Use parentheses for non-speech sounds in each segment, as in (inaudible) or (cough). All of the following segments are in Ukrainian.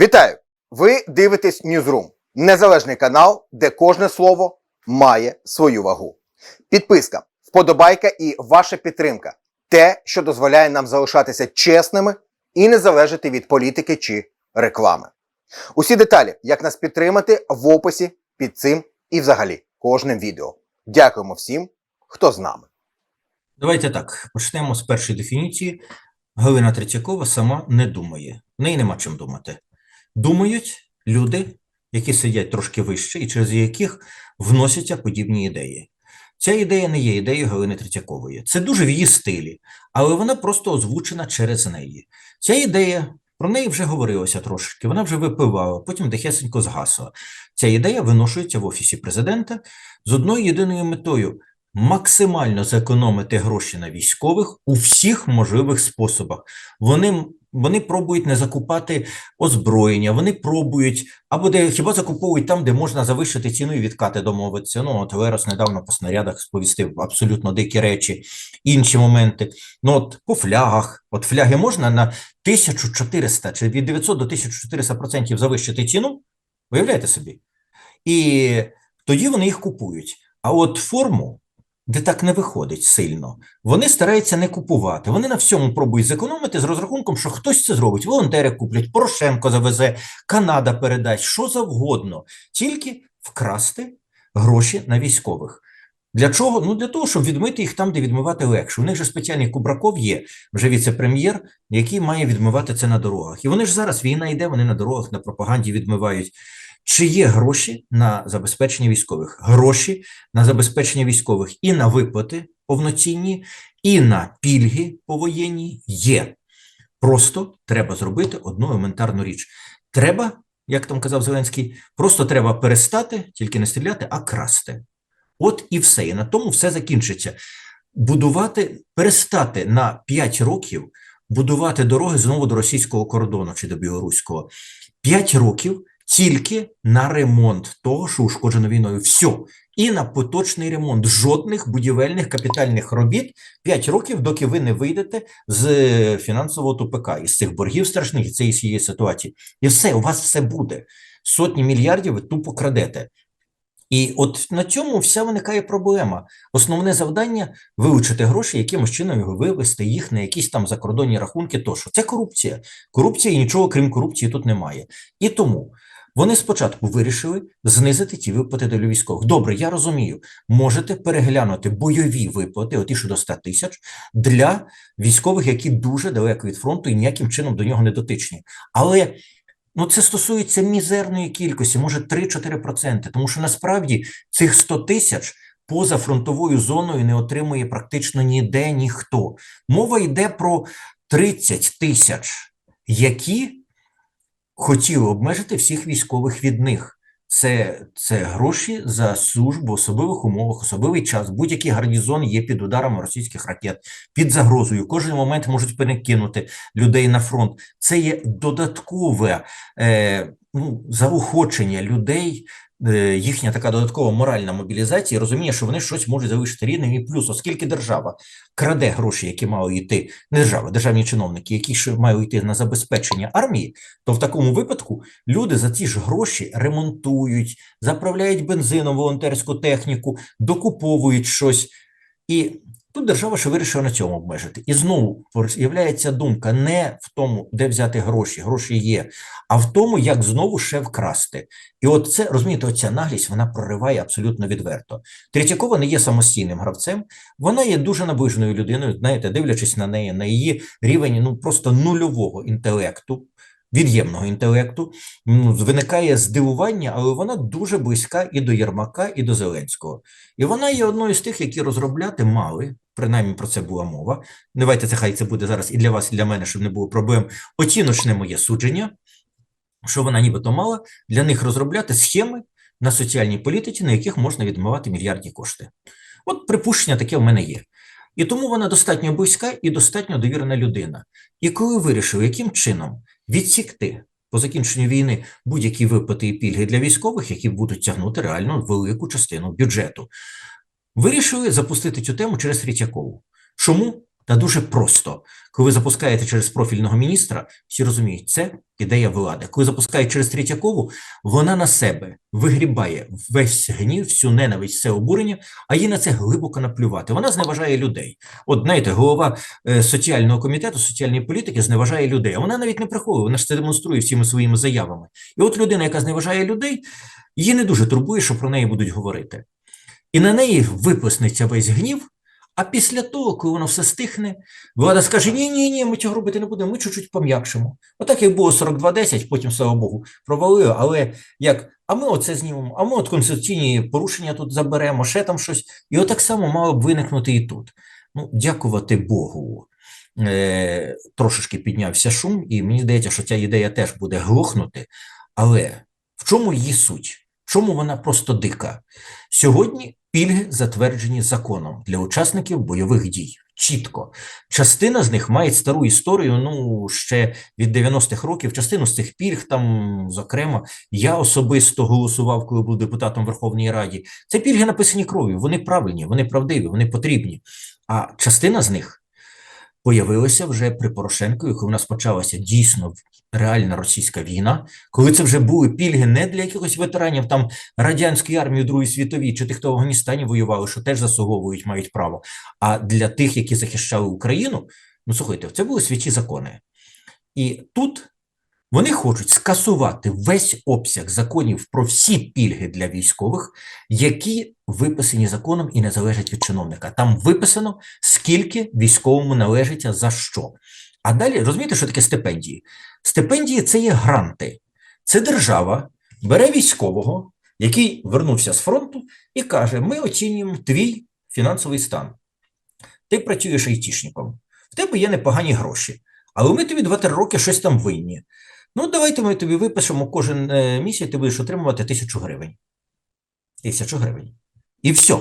Вітаю! Ви дивитесь Newsroom, незалежний канал, де кожне слово має свою вагу. Підписка, вподобайка і ваша підтримка те, що дозволяє нам залишатися чесними і не залежати від політики чи реклами. Усі деталі, як нас підтримати, в описі під цим і взагалі кожним відео. Дякуємо всім, хто з нами. Давайте так, почнемо з першої дефініції. Галина Третьякова сама не думає. В неї нема чим думати. Думають люди, які сидять трошки вище і через яких вносяться подібні ідеї. Ця ідея не є ідеєю Галини Третьякової. Це дуже в її стилі, але вона просто озвучена через неї. Ця ідея, про неї вже говорилося трошки, вона вже випивала, потім дехесенько згасла. Ця ідея виношується в Офісі президента з одною єдиною метою максимально зекономити гроші на військових у всіх можливих способах. Вони, вони пробують не закупати озброєння, вони пробують або де хіба закуповують там, де можна завищити ціну і відкати домовитися. Ну, от Верос недавно по снарядах сповістив абсолютно дикі речі, інші моменти. Ну, от по флягах, от фляги можна на 1400 чи від 900 до 1400 процентів завищити ціну, виявляєте собі? І тоді вони їх купують. А от форму, де так не виходить сильно, вони стараються не купувати. Вони на всьому пробують зекономити з розрахунком, що хтось це зробить. Волонтери куплять, Порошенко завезе, Канада передасть, що завгодно, тільки вкрасти гроші на військових. Для чого? Ну для того, щоб відмити їх там, де відмивати легше. У них же спеціальний Кубраков є, вже віце-прем'єр, який має відмивати це на дорогах. І вони ж зараз війна йде, вони на дорогах на пропаганді відмивають. Чи є гроші на забезпечення військових? Гроші на забезпечення військових і на виплати повноцінні, і на пільги повоєнні є. Просто треба зробити одну елементарну річ. Треба, як там казав Зеленський, просто треба перестати тільки не стріляти, а красти. От і все. І на тому все закінчиться. Будувати, перестати на 5 років будувати дороги знову до російського кордону чи до білоруського. 5 років тільки на ремонт того, що ушкоджено війною. Все. І на поточний ремонт. Жодних будівельних капітальних робіт 5 років, доки ви не вийдете з е, фінансового тупика, із цих боргів страшних, і цієї всієї ситуації. І все, у вас все буде. Сотні мільярдів ви тупо крадете. І от на цьому вся виникає проблема. Основне завдання вилучити гроші, якимось чином його вивести їх на якісь там закордонні рахунки. Тощо це корупція. Корупція і нічого крім корупції тут немає. І тому вони спочатку вирішили знизити ті виплати для військових. Добре, я розумію, можете переглянути бойові виплати, оті що до 100 тисяч, для військових, які дуже далеко від фронту і ніяким чином до нього не дотичні. Але ну це стосується мізерної кількості, може 3-4%, тому що насправді цих 100 тисяч поза фронтовою зоною не отримує практично ніде ніхто. Мова йде про 30 тисяч, які хотіли обмежити всіх військових від них. Це, це гроші за службу в особливих умовах, особливий час. Будь-який гарнізон є під ударами російських ракет, під загрозою. Кожен момент можуть перекинути людей на фронт. Це є додаткове е, ну, заохочення людей, їхня така додаткова моральна мобілізація, і розуміння, що вони щось можуть залишити рідним. І плюс, оскільки держава краде гроші, які мали йти, не держава, державні чиновники, які ще мають йти на забезпечення армії, то в такому випадку люди за ці ж гроші ремонтують, заправляють бензином волонтерську техніку, докуповують щось. І тут держава ще вирішила на цьому обмежити. І знову з'являється думка не в тому, де взяти гроші, гроші є, а в тому, як знову ще вкрасти. І от це розумієте, оця наглість вона прориває абсолютно відверто. Третьякова не є самостійним гравцем, вона є дуже наближеною людиною. Знаєте, дивлячись на неї, на її рівень ну просто нульового інтелекту. Від'ємного інтелекту ну, виникає здивування, але вона дуже близька і до Єрмака, і до Зеленського. І вона є одною з тих, які розробляти мали. Принаймні про це була мова. Давайте це хай це буде зараз і для вас, і для мене, щоб не було проблем. Оціночне моє судження, що вона нібито мала для них розробляти схеми на соціальній політиці, на яких можна відмивати мільярдні кошти. От припущення таке в мене є. І тому вона достатньо близька і достатньо довірена людина. І коли вирішив, яким чином відсікти по закінченню війни будь-які виплати і пільги для військових, які будуть тягнути реально велику частину бюджету, вирішили запустити цю тему через Рітякову. Чому? Та дуже просто. Коли ви запускаєте через профільного міністра, всі розуміють, це ідея влади. Коли запускають через Третьякову, вона на себе вигрібає весь гнів, всю ненависть, все обурення, а їй на це глибоко наплювати. Вона зневажає людей. От знаєте, голова е, соціального комітету, соціальної політики зневажає людей. А вона навіть не приховує, вона ж це демонструє всіма своїми заявами. І от людина, яка зневажає людей, її не дуже турбує, що про неї будуть говорити. І на неї виплеснеться весь гнів. А після того, коли воно все стихне, влада скаже: ні, ні, ні, ми цього робити не будемо, ми чуть-чуть пом'якшимо. Отак, як було 42-10, потім, слава Богу, провалили, але як, а ми оце знімемо, а ми от конституційні порушення тут заберемо, ще там щось. І отак само мало б виникнути і тут. Ну, дякувати Богу. Е, трошечки піднявся шум, і мені здається, що ця ідея теж буде глохнути. Але в чому її суть? В чому вона просто дика? Сьогодні пільги затверджені законом для учасників бойових дій. Чітко. Частина з них має стару історію, ну, ще від 90-х років. Частину з цих пільг, там, зокрема, я особисто голосував, коли був депутатом Верховної Раді. Це пільги написані кров'ю, вони правильні, вони правдиві, вони потрібні. А частина з них появилася вже при Порошенку, коли у нас почалася дійсно реальна російська війна, коли це вже були пільги не для якихось ветеранів там радянської армії у Другій світовій чи тих, хто в Афганістані воювали, що теж заслуговують, мають право. А для тих, які захищали Україну, ну слухайте, це були святі закони. І тут вони хочуть скасувати весь обсяг законів про всі пільги для військових, які виписані законом і не залежать від чиновника. Там виписано, скільки військовому належить за що. А далі розумієте, що таке стипендії? Стипендії це є гранти. Це держава бере військового, який вернувся з фронту, і каже: ми оцінюємо твій фінансовий стан. Ти працюєш айтішником, в тебе є непогані гроші, але ми тобі 2-3 роки щось там винні. Ну, давайте ми тобі випишемо кожен е, місяць, ти будеш отримувати тисячу гривень. Тисячу гривень. І все.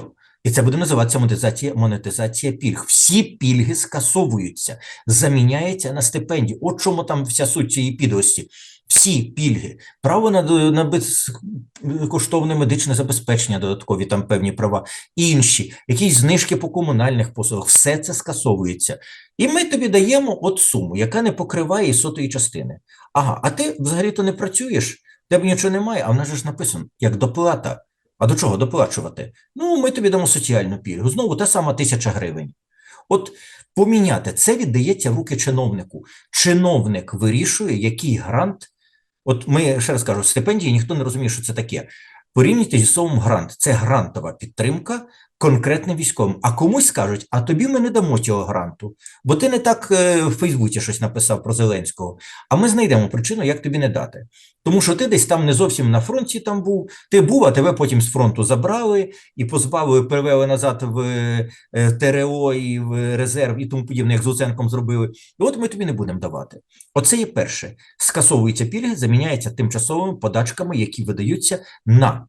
І це буде називатися монетизація, монетизація пільг. Всі пільги скасовуються, заміняється на стипендії. От чому там вся суть цієї підлості. Всі пільги, право на, на безкоштовне медичне забезпечення, додаткові там певні права, інші, якісь знижки по комунальних послугах, все це скасовується. І ми тобі даємо от суму, яка не покриває і сотої частини. Ага, а ти взагалі-то не працюєш, тебе нічого немає, а в нас ж написано, як доплата. А до чого доплачувати? Ну, ми тобі дамо соціальну пільгу. Знову та сама тисяча гривень. От поміняти це віддається в руки чиновнику. Чиновник вирішує, який грант. От ми ще раз кажу, стипендії ніхто не розуміє, що це таке. Порівняйте зі словом грант. Це грантова підтримка конкретним військовим. А комусь скажуть, а тобі ми не дамо цього гранту, бо ти не так е, в Фейсбуці щось написав про Зеленського. А ми знайдемо причину, як тобі не дати. Тому що ти десь там не зовсім на фронті там був. Ти був, а тебе потім з фронту забрали і позбавили, перевели назад в е, ТРО і в резерв і тому подібне, як з Луценком зробили. І от ми тобі не будемо давати. Оце є перше. Скасовуються пільги, заміняються тимчасовими подачками, які видаються на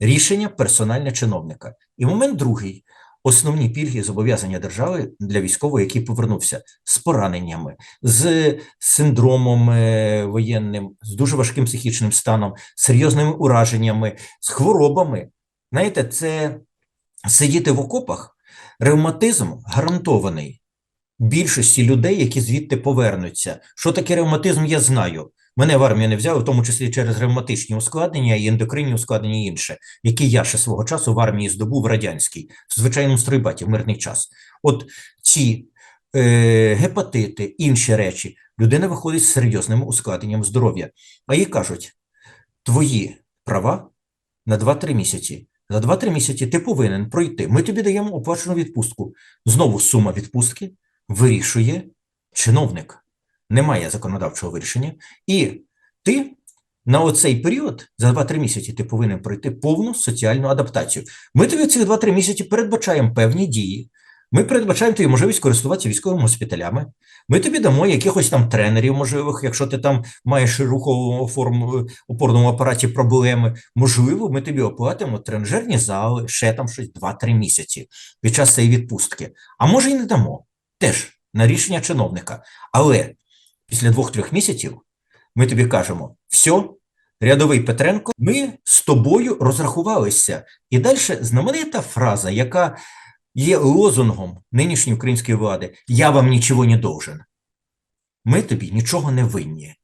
рішення персональне чиновника. І момент другий. Основні пільги і зобов'язання держави для військового, який повернувся з пораненнями, з синдромом е, воєнним, з дуже важким психічним станом, серйозними ураженнями, з хворобами. Знаєте, це сидіти в окопах, ревматизм гарантований більшості людей, які звідти повернуться. Що таке ревматизм, я знаю. Мене в армію не взяли, в тому числі через ревматичні ускладнення і ендокринні ускладнення і інше, які я ще свого часу в армії здобув радянський, в звичайному стройбаті, в мирний час. От ці е, гепатити, інші речі, людина виходить з серйозним ускладненням здоров'я. А їй кажуть: твої права на 2-3 місяці. За 2-3 місяці ти повинен пройти. Ми тобі даємо оплачену відпустку. Знову сума відпустки вирішує чиновник немає законодавчого вирішення, і ти на оцей період за 2-3 місяці ти повинен пройти повну соціальну адаптацію. Ми тобі цих 2-3 місяці передбачаємо певні дії. Ми передбачаємо тобі можливість користуватися військовими госпіталями. Ми тобі дамо якихось там тренерів, можливих, якщо ти там маєш руховому форму опорному апараті проблеми. Можливо, ми тобі оплатимо тренажерні зали, ще там щось 2-3 місяці під час цієї відпустки. А може, і не дамо. Теж на рішення чиновника. Але після двох-трьох місяців ми тобі кажемо: все, рядовий Петренко, ми з тобою розрахувалися. І далі знаменита фраза, яка є лозунгом нинішньої української влади Я вам нічого не должен. Ми тобі нічого не винні.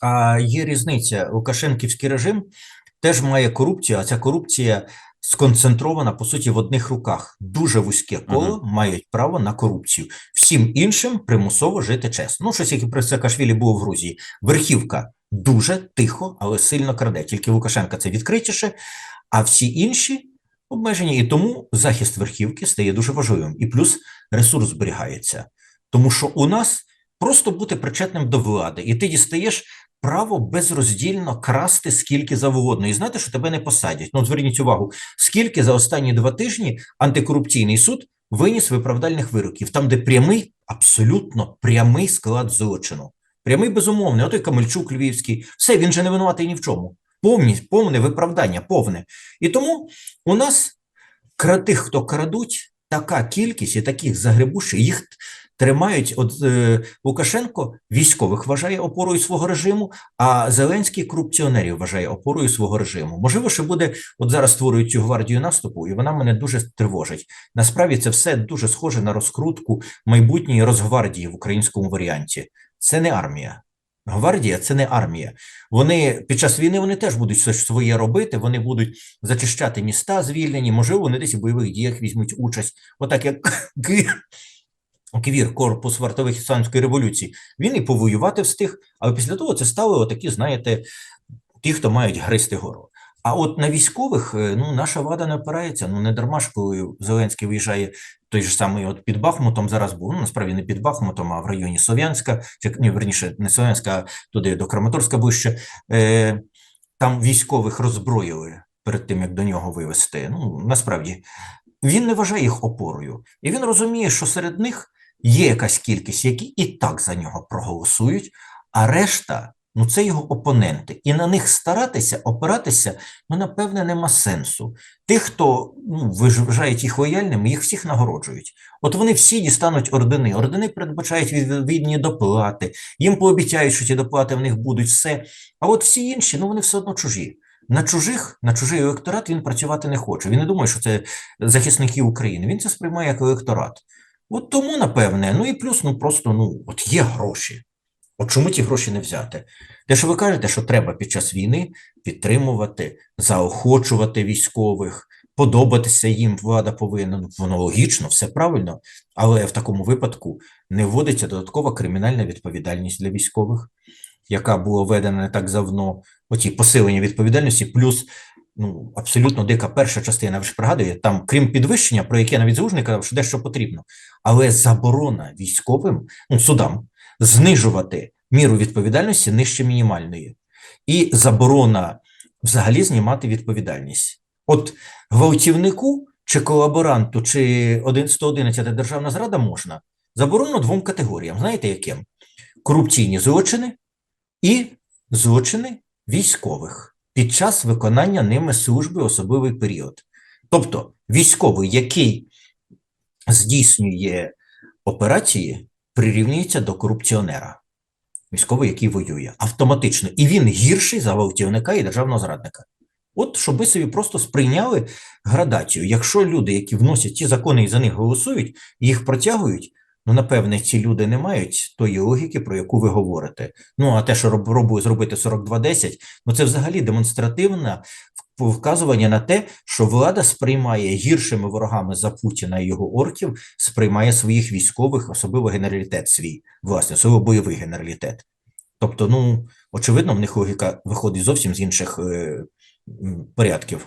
А є різниця. Лукашенківський режим теж має корупцію, а ця корупція сконцентрована, по суті, в одних руках. Дуже вузьке коло мають право на корупцію. Всім іншим примусово жити чесно. Ну, щось як і при Саакашвілі було в Грузії. Верхівка дуже тихо, але сильно краде. Тільки Лукашенка це відкритіше, а всі інші обмежені. І тому захист верхівки стає дуже важливим. І плюс ресурс зберігається. Тому що у нас просто бути причетним до влади, і ти дістаєш право безроздільно красти скільки завгодно. І знати, що тебе не посадять. Ну, зверніть увагу, скільки за останні два тижні антикорупційний суд виніс виправдальних вироків, там, де прямий, абсолютно прямий склад злочину. Прямий безумовний, отой Камельчук Львівський, все, він же не винуватий ні в чому. Повні, повне виправдання, повне. І тому у нас тих, хто крадуть, така кількість і таких загребущих, їх тримають. От е, Лукашенко військових вважає опорою свого режиму, а Зеленський корупціонерів вважає опорою свого режиму. Можливо, що буде от зараз створюють цю гвардію наступу, і вона мене дуже тривожить. Насправді це все дуже схоже на розкрутку майбутньої Росгвардії в українському варіанті. Це не армія. Гвардія це не армія. Вони під час війни вони теж будуть щось своє робити. Вони будуть зачищати міста звільнені. Можливо, вони десь в бойових діях візьмуть участь. Отак як (laughs) Квір, корпус вартових Ісландської революції. Він і повоювати встиг, але після того це стали отакі, знаєте, ті, хто мають гристи гору. А от на військових е, ну наша влада не опирається. Ну не дарма ж, коли Зеленський виїжджає той же самий от під Бахмутом зараз був. Ну насправді не під Бахмутом, а в районі Слов'янська, чи ні, верніше, не Слов'янська, а туди до Краматорська ближче. Е, там військових роззброїли перед тим, як до нього вивезти. Ну насправді він не вважає їх опорою, і він розуміє, що серед них є якась кількість, які і так за нього проголосують, а решта. Ну, це його опоненти, і на них старатися, опиратися, ну, напевне, нема сенсу. Тих, хто ну, вважають їх лояльними, їх всіх нагороджують. От вони всі дістануть ордени. Ордени передбачають відповідні доплати, їм пообіцяють, що ті доплати в них будуть все. А от всі інші, ну вони все одно чужі. На чужих, на чужий електорат він працювати не хоче. Він не думає, що це захисники України. Він це сприймає як електорат. От тому, напевне, ну і плюс, ну просто ну, от є гроші. От чому ті гроші не взяти? Те, що ви кажете, що треба під час війни підтримувати, заохочувати військових, подобатися їм, влада повинна. Ну, воно логічно, все правильно, але в такому випадку не вводиться додаткова кримінальна відповідальність для військових, яка була введена не так давно. Оті посилення відповідальності, плюс ну, абсолютно дика перша частина, ви ж пригадуєте, там, крім підвищення, про яке навіть Залужний казав, що дещо потрібно, але заборона військовим, ну, судам, знижувати міру відповідальності нижче мінімальної, і заборона взагалі знімати відповідальність. От гвалтівнику чи колаборанту, чи 111 державна зрада можна заборону двом категоріям. Знаєте яким? Корупційні злочини і злочини військових під час виконання ними служби особливий період. Тобто військовий, який здійснює операції, прирівнюється до корупціонера, військовий, який воює автоматично, і він гірший за гвалтівника і державного зрадника. От щоб ви собі просто сприйняли градацію. Якщо люди, які вносять ті закони і за них голосують, їх протягують, ну напевне, ці люди не мають тої логіки, про яку ви говорите. Ну а те, що роб- пробує зробити 4210, ну це взагалі демонстративне вказування на те, що влада сприймає гіршими ворогами за Путіна і його орків, сприймає своїх військових, особливо генералітет свій, власне, особливо бойовий генералітет. Тобто, ну очевидно, в них логіка виходить зовсім з інших е, порядків.